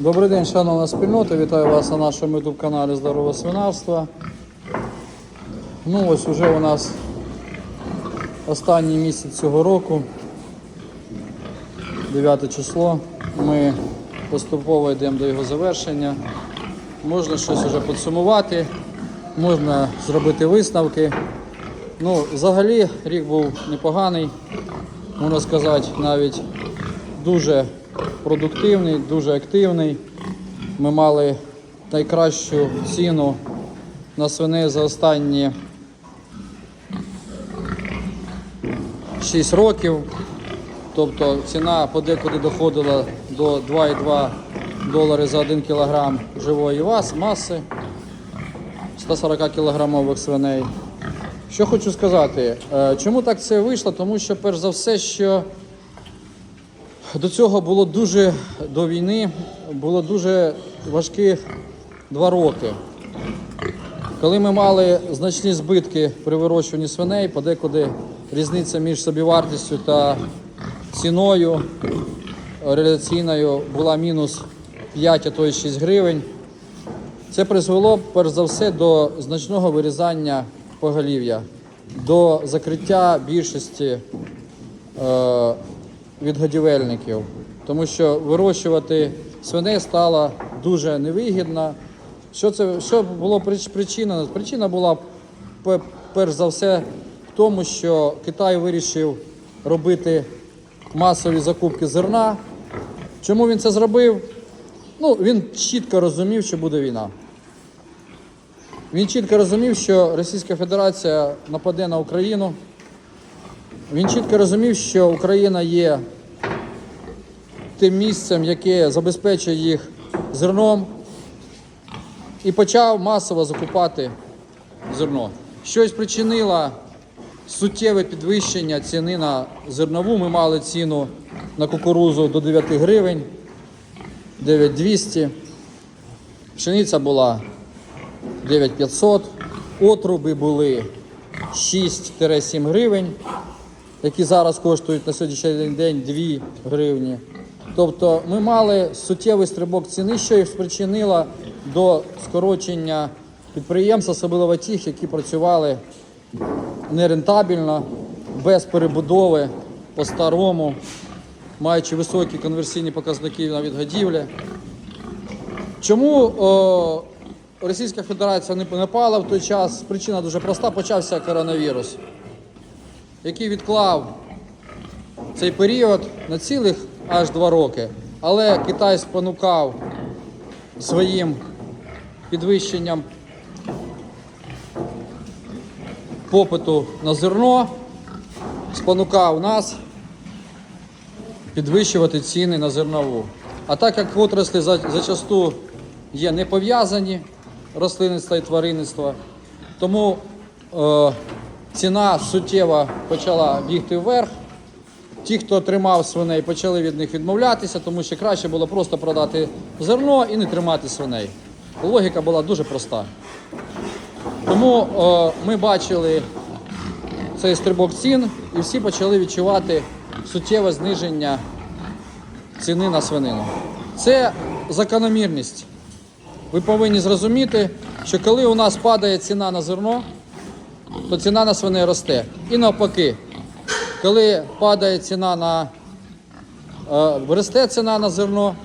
Добрий день, шановна спільнота. Вітаю вас на нашому youtube каналі Здорове свинарство. Ну ось уже у нас останній місяць цього року, 9 число. Ми поступово йдемо до його завершення. Можна щось вже підсумувати, можна зробити висновки. Ну, взагалі рік був непоганий, можна сказати, навіть дуже продуктивний, дуже активний. Ми мали найкращу ціну на свиней за останні 6 років. Тобто ціна подекуди доходила до 2,2 долари за 1 кілограм живої маси 140 кілограмових свиней. Що хочу сказати, е, чому так це вийшло? Тому що, перш за все, що до цього було дуже до війни було дуже важких два роки. Коли ми мали значні збитки при вирощуванні свиней, подекуди різниця між собівартістю та ціною реляційною була мінус 5, а то й 6 гривень. Це призвело перш за все до значного вирізання поголів'я, до закриття більшості е, відгодівельників, тому що вирощувати свиней стало дуже невигідно. Що це що було причина? Причина була перш за все в тому, що Китай вирішив робити масові закупки зерна. Чому він це зробив? Ну, він чітко розумів, що буде війна. Він чітко розумів, що Російська Федерація нападе на Україну. Він чітко розумів, що Україна є тим місцем, яке забезпечує їх зерном, і почав масово закупати зерно. Щось причинило суттєве підвищення ціни на зернову. Ми мали ціну на кукурузу до 9 гривень, 9200. Пшениця була 9500, отруби були 6-7 гривень, які зараз коштують на сьогоднішній день 2 гривні. Тобто ми мали суттєвий стрибок ціни, що і спричинило до скорочення підприємств, особливо тих, які працювали нерентабельно, без перебудови по-старому, маючи високі конверсійні показники на відгодівлі. Чому о, Російська Федерація не напала в той час? Причина дуже проста: почався коронавірус, який відклав цей період на цілих аж два роки. Але Китай спонукав своїм підвищенням попиту на зерно, спонукав нас підвищувати ціни на зернову. А так як отраслі за- зачасту є не пов'язані рослинництво і тваринництво, тому е, ціна суттєво почала бігти вверх. Ті, хто тримав свиней, почали від них відмовлятися, тому що краще було просто продати зерно і не тримати свиней. Логіка була дуже проста. Тому е, ми бачили цей стрибок цін і всі почали відчувати суттєве зниження ціни на свинину. Це закономірність. Ви повинні зрозуміти, що коли у нас падає ціна на зерно, то ціна на свиней росте. І навпаки, коли падає ціна на е, росте ціна на зерно,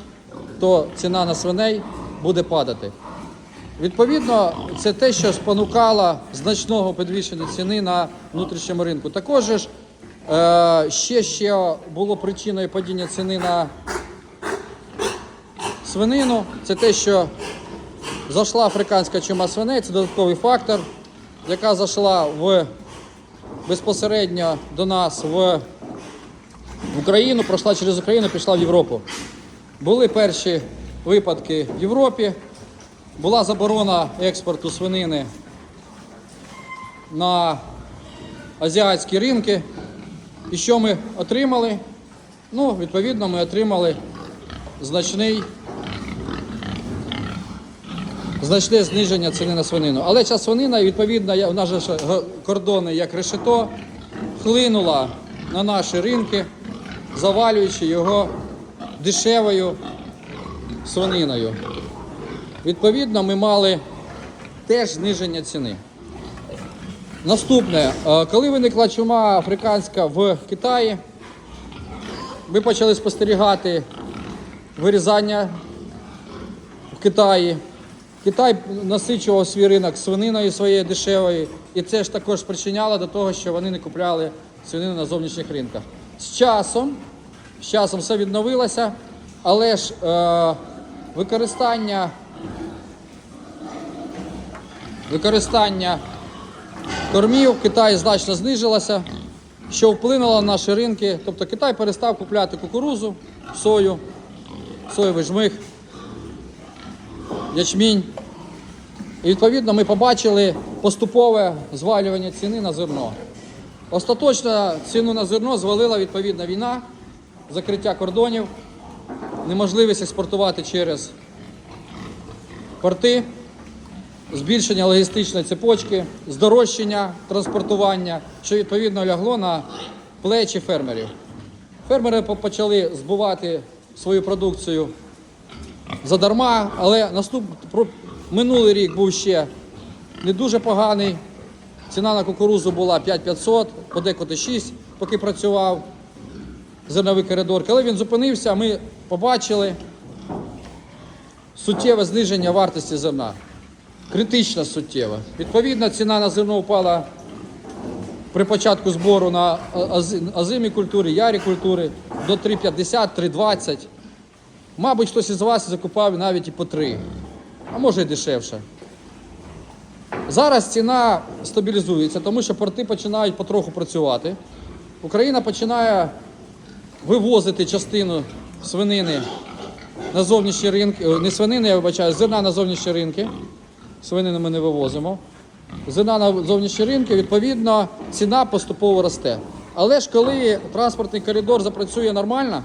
то ціна на свиней буде падати. Відповідно, це те, що спонукало значного підвищення ціни на внутрішньому ринку. Також е, ще, ще було причиною падіння ціни на свинину. Це те, що зайшла африканська чума свиней, це додатковий фактор, яка зайшла в безпосередньо до нас в, Україну, пройшла через Україну, пішла в Європу. Були перші випадки в Європі. Була заборона експорту свинини на азіатські ринки. І що ми отримали? Ну, відповідно, ми отримали значний, значне зниження ціни на свинину. Але ця свинина, відповідно, у нас же кордони як решето, хлинула на наші ринки, завалюючи його дешевою свининою. Відповідно, ми мали теж зниження ціни. Наступне, е, коли виникла чума африканська в Китаї, ми почали спостерігати вирізання в Китаї. Китай насичував свій ринок свининою своєю дешевою, і це ж також спричиняло до того, що вони не купляли свинину на зовнішніх ринках. З часом, з часом все відновилося, але ж е, використання, використання кормів в Китаї значно знижилося, що вплинуло на наші ринки. Тобто Китай перестав купляти кукурузу, сою, соєвий жмих, ячмінь. І відповідно ми побачили поступове звалювання ціни на зерно. Остаточно ціну на зерно звалила відповідна війна, закриття кордонів, неможливість експортувати через порти, збільшення логістичної цепочки, здорожчання транспортування, що відповідно лягло на плечі фермерів. Фермери почали збувати свою продукцію задарма, але наступ... минулий рік був ще не дуже поганий. Ціна на кукурузу була 5500, подекуди 6, поки працював зерновий коридор. Коли він зупинився, ми побачили суттєве зниження вартості зерна. Критично суттєве. Відповідно, ціна на зерно впала при початку збору на ази- азимі культури, ярі культури до 3,50, 3,20. Мабуть, хтось із вас закупав навіть і по 3, а може і дешевше. Зараз ціна стабілізується, тому що порти починають потроху працювати. Україна починає вивозити частину свинини на зовнішні ринки, е, не свинини, я вибачаю, зерна на зовнішні ринки. Свинини ми не вивозимо. Зерна на зовнішні ринки, відповідно, ціна поступово росте. Але ж коли транспортний коридор запрацює нормально,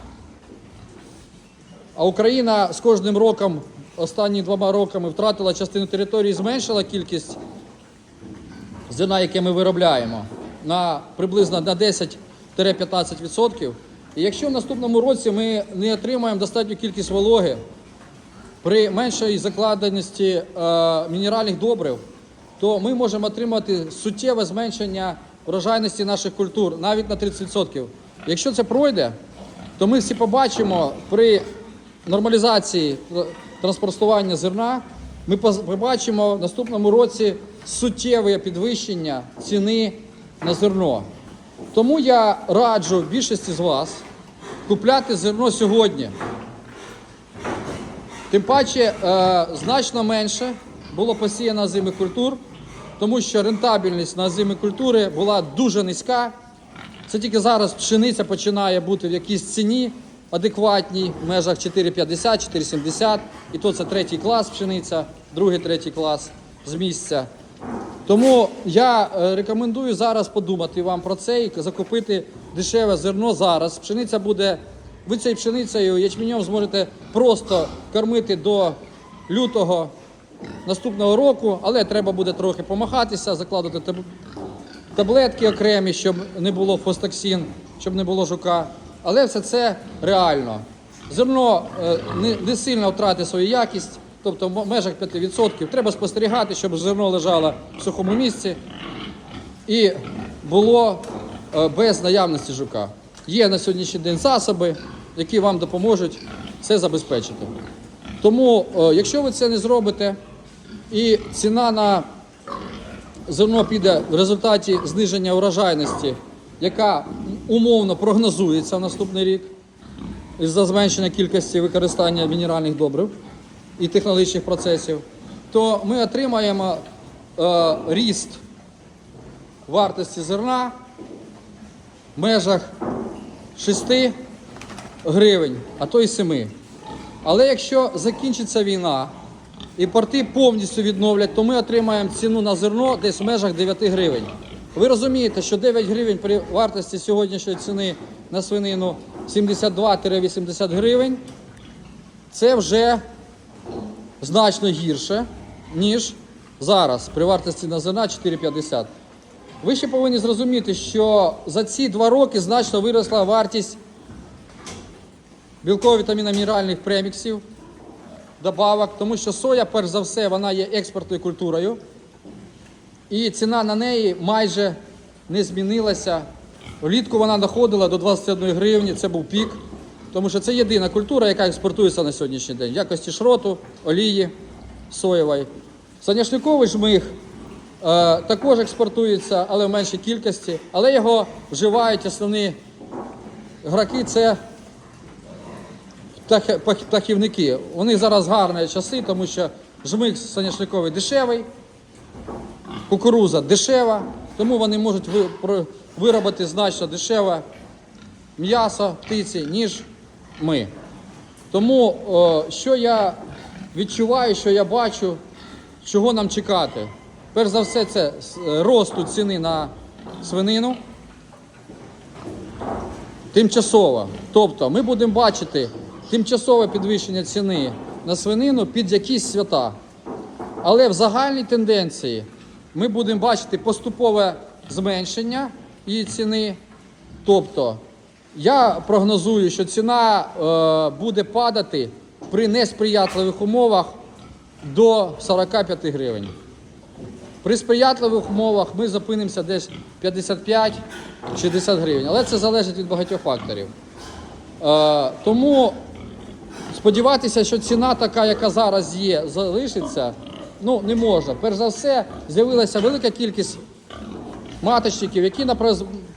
а Україна з кожним роком, останні двома роками, втратила частину території, зменшила кількість зерна, яке ми виробляємо, на приблизно на 10-15%. І якщо в наступному році ми не отримаємо достатню кількість вологи при меншій закладеності е, мінеральних добрив, то ми можемо отримати суттєве зменшення врожайності наших культур навіть на 30%. Якщо це пройде, то ми всі побачимо при нормалізації транспортування зерна, ми побачимо в наступному році суттєве підвищення ціни на зерно. Тому я раджу більшості з вас купляти зерно сьогодні. Тим паче е, значно менше було посіяно озимих культур, тому що рентабельність на озимі культури була дуже низька. Це тільки зараз пшениця починає бути в якійсь ціні адекватній, в межах 4,50, 4,70. І то це третій клас пшениця, другий, третій клас з місця. Тому я е, рекомендую зараз подумати вам про це і закупити дешеве зерно зараз. Пшениця буде, ви цією пшеницею, ячменем зможете просто кормити до лютого наступного року, але треба буде трохи помахатися, закладати таб- таблетки окремі, щоб не було фостоксин, щоб не було жука. Але все це реально. Зерно е, не, сильно втратить свою якість, тобто в межах 5%. Треба спостерігати, щоб зерно лежало в сухому місці і було е, без наявності жука. Є на сьогоднішній день засоби, які вам допоможуть це забезпечити. Тому, е, якщо ви це не зробите, і ціна на зерно піде в результаті зниження урожайності, яка умовно прогнозується наступний рік із-за зменшення кількості використання мінеральних добрив і технологічних процесів, то ми отримаємо е, ріст вартості зерна в межах 6 гривень, а то й 7. Але якщо закінчиться війна і порти повністю відновлять, то ми отримаємо ціну на зерно десь в межах 9 гривень. Ви розумієте, що 9 гривень при вартості сьогоднішньої ціни на свинину 72-80 гривень це вже значно гірше, ніж зараз при вартості на зерна 4,50. Ви ще повинні зрозуміти, що за ці два роки значно виросла вартість білково-вітамінно-мінеральних преміксів, добавок, тому що соя, перш за все, вона є експортною культурою. І ціна на неї майже не змінилася. Влітку вона доходила до 21 гривні, це був пік, тому що це єдина культура, яка експортується на сьогоднішній день в якості шроту, олії соєвої. Соняшниковий жмих е, також експортується, але в меншій кількості. Але його вживають основні граки це птахівники. Вони зараз гарні часи, тому що жмих соняшниковий дешевий, кукуруза дешева, тому вони можуть виробити значно дешеве м'ясо птиці, ніж ми. Тому що я відчуваю, що я бачу, чого нам чекати. Перш за все, це е, росту ціни на свинину. Тимчасово. Тобто ми будемо бачити тимчасове підвищення ціни на свинину під якісь свята. Але в загальній тенденції ми будемо бачити поступове зменшення її ціни. Тобто я прогнозую, що ціна е, буде падати при несприятливих умовах до 45 гривень. При сприятливих умовах ми зупинимося десь 55-60 гривень, але це залежить від багатьох факторів. Е, тому сподіватися, що ціна така, яка зараз є, залишиться, ну не можна. Перш за все, з'явилася велика кількість маточників, які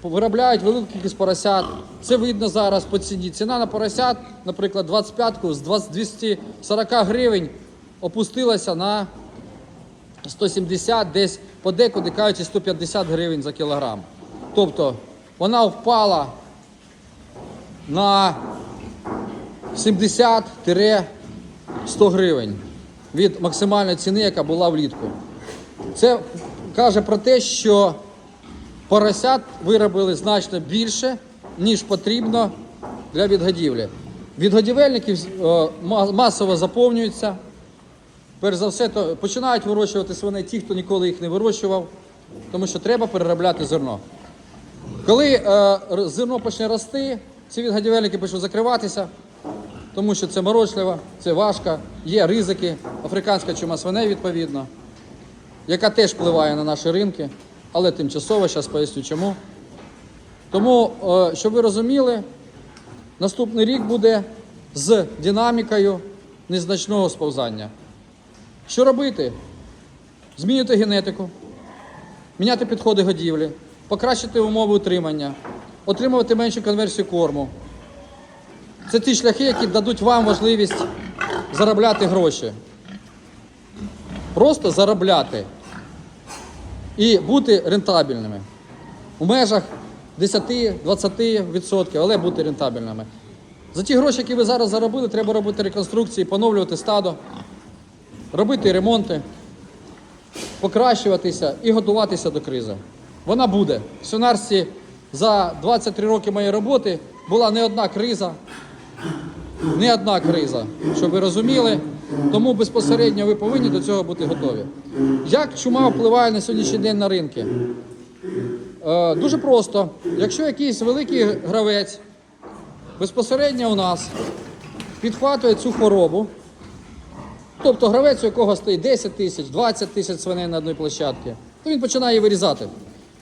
виробляють велику кількість поросят. Це видно зараз по ціні. Ціна на поросят, наприклад, 25-ку з 20 240 гривень опустилася на 170, десь подекуди кажуть 150 гривень за кілограм. Тобто вона впала на 70-100 гривень від максимальної ціни, яка була влітку. Це каже про те, що поросят виробили значно більше, ніж потрібно для відгодівлі. Відгодівельники е, масово заповнюються. Перш за все, то починають вирощувати свиней ті, хто ніколи їх не вирощував, тому що треба переробляти зерно. Коли е, зерно почне рости, ці відгодівельники почнуть закриватися, тому що це морочливо, це важко, є ризики, африканська чума свиней відповідно, яка теж впливає на наші ринки, але тимчасово, зараз поясню чому. Тому, е, щоб ви розуміли, наступний рік буде з динамікою незначного сповзання. Що робити? Змінювати генетику, міняти підходи годівлі, покращити умови утримання, отримувати меншу конверсію корму. Це ті шляхи, які дадуть вам можливість заробляти гроші. Просто заробляти і бути рентабельними. У межах 10-20%, але бути рентабельними. За ті гроші, які ви зараз заробили, треба робити реконструкції, поновлювати стадо, робити ремонти, покращуватися і готуватися до кризи. Вона буде. В Сонарсі за 23 роки моєї роботи була не одна криза, не одна криза, щоб ви розуміли. Тому безпосередньо ви повинні до цього бути готові. Як чума впливає на сьогоднішній день на ринки? Е, дуже просто. Якщо якийсь великий гравець безпосередньо у нас підхватує цю хворобу, тобто гравець, у якого стоїть 10 тисяч, 20 тисяч свиней на одній площадці, то він починає вирізати.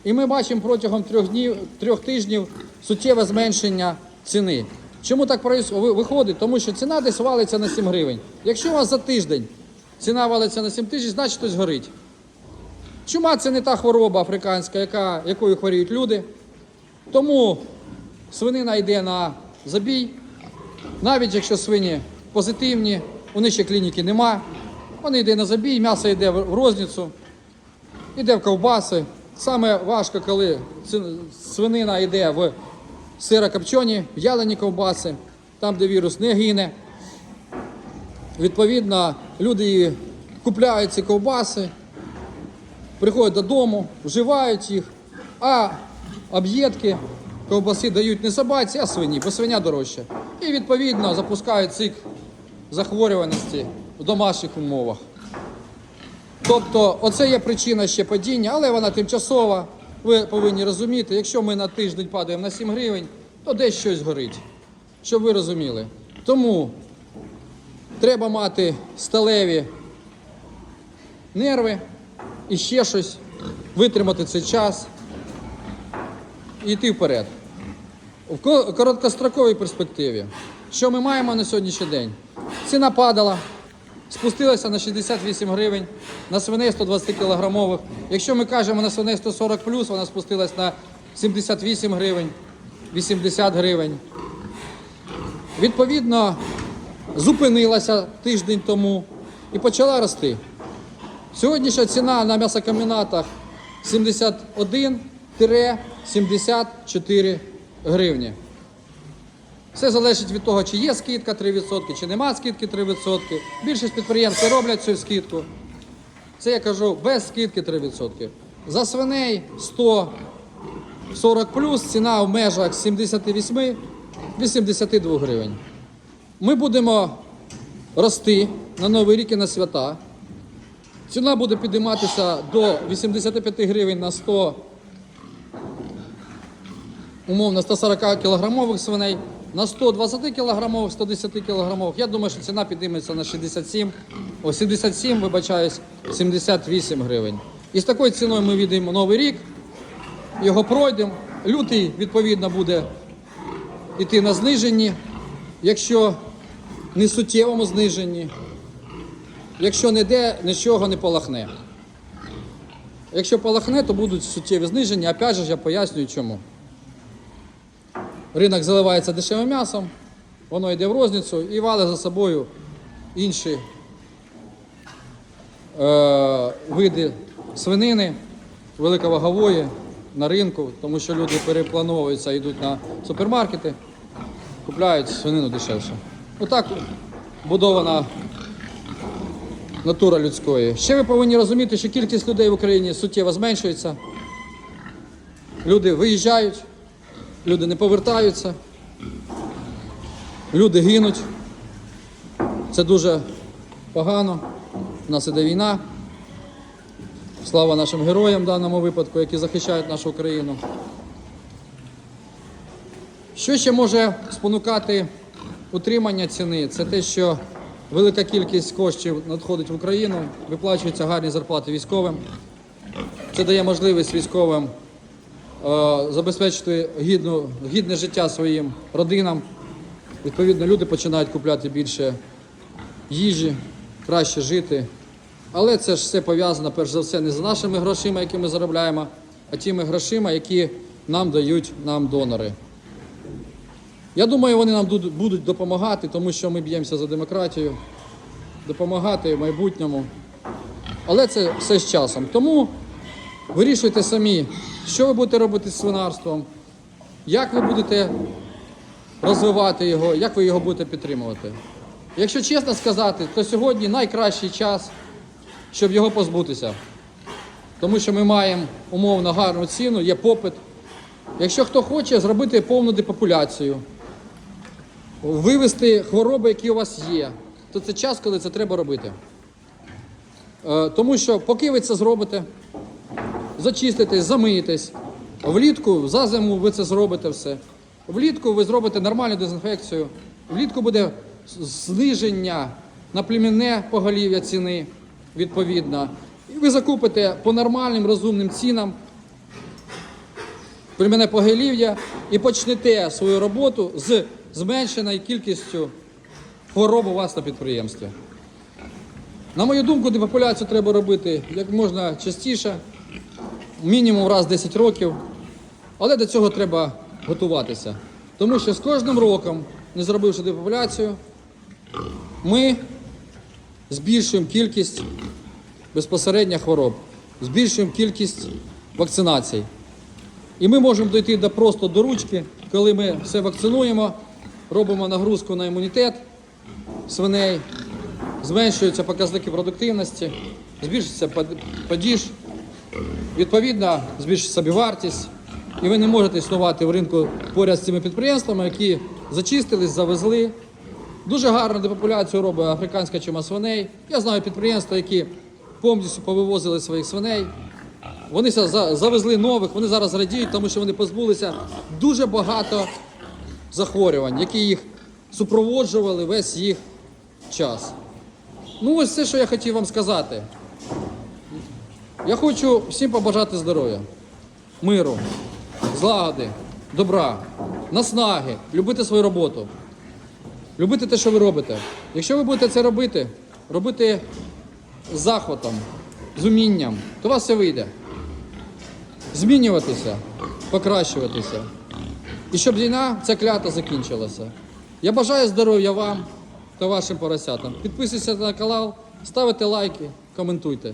І ми бачимо протягом трьох днів, трьох тижнів суттєве зменшення ціни. Чому так виходить? Тому що ціна десь валиться на 7 гривень. Якщо у вас за тиждень ціна валиться на 7 тисяч, значить хтось горить. Чума це не та хвороба африканська, яка, якою хворіють люди. Тому свинина йде на забій. Навіть якщо свині позитивні, у них ще клініки нема. Вони йде на забій, м'ясо йде в розницю, йде в ковбаси. Саме важко, коли свинина йде в сирокопчені, в'ялені ковбаси, там, де вірус не гине. Відповідно, люди купляють ці ковбаси, приходять додому, вживають їх, а об'єдки ковбаси дають не собаці, а свині, бо свиня дорожча. І відповідно запускають цикл захворюваності в домашніх умовах. Тобто, оце є причина ще падіння, але вона тимчасова. Ви повинні розуміти, якщо ми на тиждень падаємо на 7 гривень, то десь щось горить. Щоб ви розуміли. Тому Треба мати сталеві нерви і ще щось, витримати цей час і йти вперед. В короткостроковій перспективі, що ми маємо на сьогоднішній день? Ціна падала, спустилася на 68 гривень, на свиней 120 кілограмових. Якщо ми кажемо на свиней 140 вона спустилась на 78 гривень, 80 гривень. Відповідно, зупинилася тиждень тому і почала рости. Сьогоднішня ціна на м'ясокомбінатах 71-74 гривні. Все залежить від того, чи є скидка 3%, чи нема скидки 3%. Більшість підприємств роблять цю скидку. Це я кажу без скидки 3%. За свиней 140 плюс, ціна в межах 78-82 гривень. Ми будемо рости на Новий рік і на свята. Ціна буде підійматися до 85 гривень на 100 умовно 140 кілограмових свиней, на 120 кілограмових, 110 кілограмових. Я думаю, що ціна підійметься на 67, о 77, вибачаюсь, 78 гривень. І з такою ціною ми віддаємо новий рік, його пройдемо. Лютий, відповідно, буде йти на зниженні, якщо не суттєвому зниженні, якщо ніде нічого не полахне. Якщо полахне, то будуть суттєві зниження. Опять же, я пояснюю чому. Ринок заливається дешевим м'ясом, воно йде в розницю і валить за собою інші е, види свинини великовагової на ринку, тому що люди переплановуються, йдуть на супермаркети, купляють свинину дешевше. Отак будована натура людської. Ще ви повинні розуміти, що кількість людей в Україні суттєво зменшується. Люди виїжджають, люди не повертаються, люди гинуть. Це дуже погано. У нас іде війна. Слава нашим героям в даному випадку, які захищають нашу країну. Що ще може спонукати утримання ціни? Це те, що велика кількість коштів надходить в Україну, виплачуються гарні зарплати військовим. Це дає можливість військовим забезпечити гідну, гідне життя своїм родинам. Відповідно, люди починають купляти більше їжі, краще жити. Але це ж все пов'язано перш за все не з нашими грошима, які ми заробляємо, а тими грошима, які нам дають нам донори. Я думаю, вони нам будуть допомагати, тому що ми б'ємося за демократію, допомагати в майбутньому. Але це все з часом. Тому вирішуйте самі, що ви будете робити з свинарством, як ви будете розвивати його, як ви його будете підтримувати. Якщо чесно сказати, то сьогодні найкращий час, щоб його позбутися. Тому що ми маємо умовно гарну ціну, є попит. Якщо хто хоче зробити повну депопуляцію, вивести хвороби, які у вас є, то це час, коли це треба робити. Е, Тому що поки ви це зробите, зачиститесь, замиєтесь, влітку за зиму ви це зробите все. Влітку ви зробите нормальну дезінфекцію, влітку буде зниження на племінне поголів'я ціни відповідно. І ви закупите по нормальним розумним цінам племінне поголів'я і почнете свою роботу з зменшеною кількістю хвороб у вас на підприємстві. На мою думку, депопуляцію треба робити як можна частіше, мінімум раз 10 років. Але до цього треба готуватися. Тому що з кожним роком, не зробивши депопуляцію, ми збільшуємо кількість безпосередньо хвороб, збільшуємо кількість вакцинацій. І ми можемо дійти до просто до ручки, коли ми все вакцинуємо, робимо нагрузку на імунітет свиней, зменшуються показники продуктивності, збільшується падіж, відповідно, збільшується собівартість. І ви не можете існувати в ринку поряд з цими підприємствами, які зачистились, завезли. Дуже гарну депопуляцію робить африканська чума свиней. Я знаю підприємства, які повністю повивозили своїх свиней. Вони завезли нових, вони зараз радіють, тому що вони позбулися дуже багато захворювань, які їх супроводжували весь їх час. Ну, ось все, що я хотів вам сказати. Я хочу всім побажати здоров'я, миру, злагоди, добра, наснаги, любити свою роботу, любити те, що ви робите. Якщо ви будете це робити, робити з захватом, з умінням, то у вас все вийде. Змінюватися, покращуватися. І щоб війна ця клята закінчилася. Я бажаю здоров'я вам та вашим поросятам. Підписуйтесь на канал, ставте лайки, коментуйте.